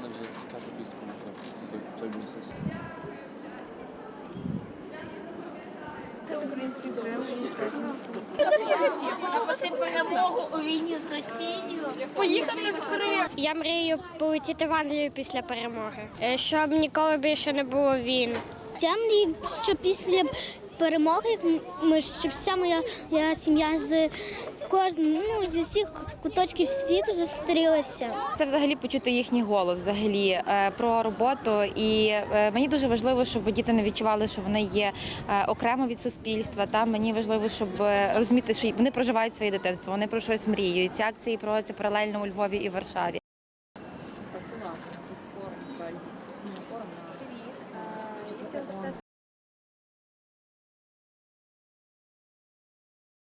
треба вже пускати піску на той місяць. Поїхати в Крим. Я мрію полетіти в Англію після перемоги, е, щоб ніколи більше не було війн. Я мрію, що після перемоги ми щоб вся моя сім'я з кожен ну, зі всіх куточків світу зустрілися. Це взагалі почути їхній голос, взагалі е, про роботу. І е, мені дуже важливо, щоб діти не відчували, що вони є е, окремо від суспільства. Та мені важливо, щоб розуміти, що вони проживають своє дитинство, вони про щось мріють. Ці акції проводяться паралельно у Львові і Варшаві.